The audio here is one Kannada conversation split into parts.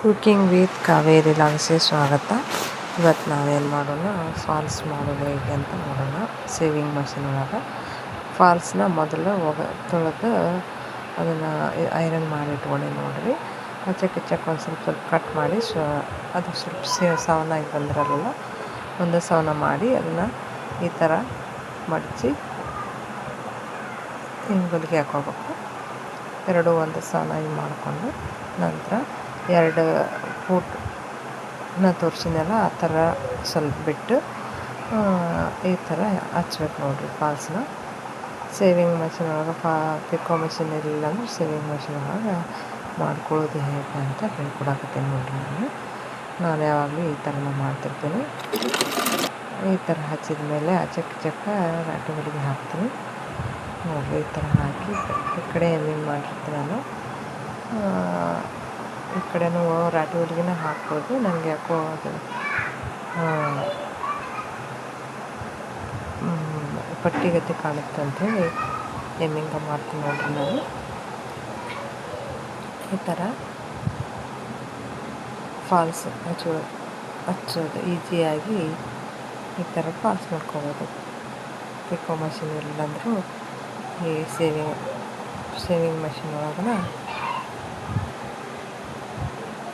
ಕುಕಿಂಗ್ ವಿತ್ ಕಾವೇರಿ ಲಾಗ್ಸ್ಗೆ ಸ್ವಾಗತ ಇವತ್ತು ನಾವೇನು ಮಾಡೋಣ? ಫಾಲ್ಸ್ ಮಾಡೋದು ಹೇಗೆ ಅಂತ ನೋಡೋಣ. ಸೇವಿಂಗ್ ಮಷಿನ್ ಒಳಗೆ. ಫಾಲ್ಸ್ನ ಮೊದಲು ಒಗ ತೊಳೆದು ಅದನ್ನು ಐರನ್ ಮಾಡಿ ಇಟ್ಕೊಂಡೆ ನೋಡಿರಿ. ಕಚ್ಚ ಕಿಚ್ಚಕ್ಕೆ ಒಂದು ಸ್ವಲ್ಪ ಸ್ವಲ್ಪ ಕಟ್ ಮಾಡಿ ಸ್ವ ಅದು ಸ್ವಲ್ಪ ಸವನಾಗಿ ಬಂದಿರಲ್ಲ, ಒಂದು ಸವನ ಮಾಡಿ ಅದನ್ನು ಈ ಥರ ಮಡಚಿ ಹಿಂಗೆ ಹೊಲಿಗೆ ಹಾಕೋಬೇಕು. ಎರಡು ಒಂದು ಸವನಾಗಿ ಮಾಡಿಕೊಂಡು ನಂತರ ಎರಡು ಫೂಟ್ ನಾ ತೋರಿಸಿದ್ನಲ್ಲ, ಆ ಥರ ಸ್ವಲ್ಪ ಬಿಟ್ಟು ಈ ಥರ ಹಚ್ಬೇಕು ನೋಡಿರಿ ಫಾಲ್ಸ್ನ ಸೇವಿಂಗ್ ಮೆಷಿನ್ ಒಳಗೆ ಫಾ ಪಿಕೋ ಮೆಷಿನ್ ಇರಲಿಲ್ಲ ಅಂದ್ರೆ ಸೇವಿಂಗ್ ಮೆಷಿನ್ ಒಳಗೆ ಮಾಡ್ಕೊಳ್ಳೋದು ಹೇಗೆ ಅಂತ ಹೇಳ್ಕೊಡಕತ್ತೀನಿ ನೋಡಿರಿ ನಾನು. ನಾನು ಯಾವಾಗಲೂ ಈ ಥರನ ಮಾಡ್ತಿರ್ತೀನಿ. ಈ ಥರ ಹಚ್ಚಿದ ಮೇಲೆ ಚಕ್ಕ ಚಕ್ಕ ರಾಟಿ ಹೊಲಿಗೆ ಹಾಕ್ತೀನಿ. ನೋಡಿರಿ ಈ ಥರ ಹಾಕಿ ಈ ಕಡೆ ಎಮ್ಮಿಂಗ್ ಮಾಡಿರ್ತೀನಿ ನಾನು. ಈ ಕಡೆನೂ ರಾಟಿ ಹಾಕ್ಬೋದು. ನನಗೆ ಯಾಕೋ ಅದು ಪಟ್ಟಿಗತಿ ಕಾಣುತ್ತೆ ಅಂಥೇಳಿ ಎಮ್ಮಿಂಗ ಮಾಡ್ತೀನಿ ನೋಡ್ರಿ ನಾನು. ಈ ಥರ ಫಾಲ್ಸ್ ಹಚ್ಚೋ ಹಚ್ಚೋದು ಈಸಿಯಾಗಿ ಈ ಥರ ಫಾಲ್ಸ್ ಮಾಡ್ಕೋಬೋದು. ಪಿಕೋ ಮಷಿನ್ ಇಲ್ಲಂದ್ರೂ ಈ ಸೇವಿಂಗ್ ಸೇವಿಂಗ್ ಮಷಿನ್ ಒಳಗನ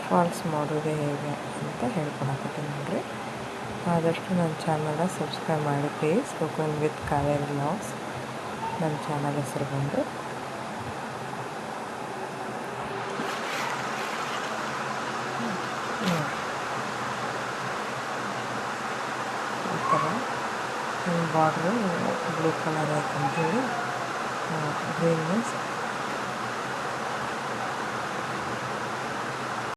ಫಾಲ್ಸ್ ಮಾಡೋದು ಹೇಗೆ ಅಂತ ಹೇಳ್ಕೊಡಕತ್ತೀನಿ ನೋಡ್ರಿ ಆದಷ್ಟು ನನ್ನ ಚಾನಲ್ನ ಸಬ್ಸ್ಕ್ರೈಬ್ ಮಾಡಿ ಪ್ಲೀಸ್ ಕುಕಿಂಗ್ ವಿತ್ ಕಾವೇರಿ ಲಾಸ್ ನನ್ನ ಚಾನಲ್ ಹೆಸರು ಬಂದು. ಈ ಥರ ಬಾರ್ಡ್ರು ಬ್ಲೂ ಕಲರ್ ಅಂತೇಳಿ ಗ್ರೀನ್ ಮೀನ್ಸ್